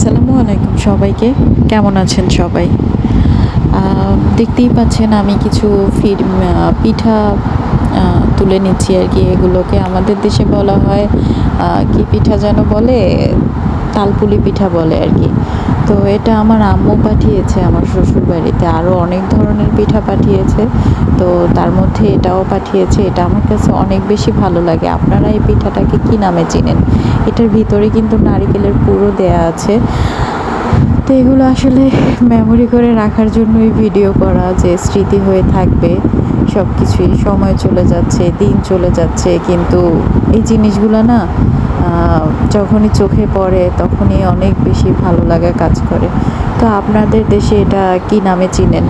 আসসালামু আলাইকুম সবাইকে। কেমন আছেন সবাই? দেখতেই পাচ্ছেন আমি কিছু ফির পিঠা তুলে নিচ্ছি আর কি এগুলোকে। আমাদের দেশে বলা হয় কি পিঠা যেন বলে? তালপুলি পিঠা বলে আর কি। তো এটা আমার আম্মু পাঠিয়েছে আমার শ্বশুর বাড়িতে আরও অনেক ধরনের পিঠা পাঠিয়েছে। তো তার মধ্যে এটাও পাঠিয়েছে। এটা আমার কাছে অনেক বেশি ভালো লাগে। আপনারা এই পিঠাটাকে কি নামে চেনেন? এটার ভিতরে কিন্তু নারিকেলের পুরো দেয়া আছে। তো এগুলো আসলে মেমোরি করে রাখার জন্যই ভিডিও করা যে স্মৃতি হয়ে থাকবে। সব কিছুই সময় চলে যাচ্ছে, দিন চলে যাচ্ছে। কিন্তু এই জিনিসগুলো না যখনই চোখে পড়ে তখনই অনেক বেশি ভালো লাগা কাজ করে। তো আপনাদের দেশে এটা কি নামে চিনেন?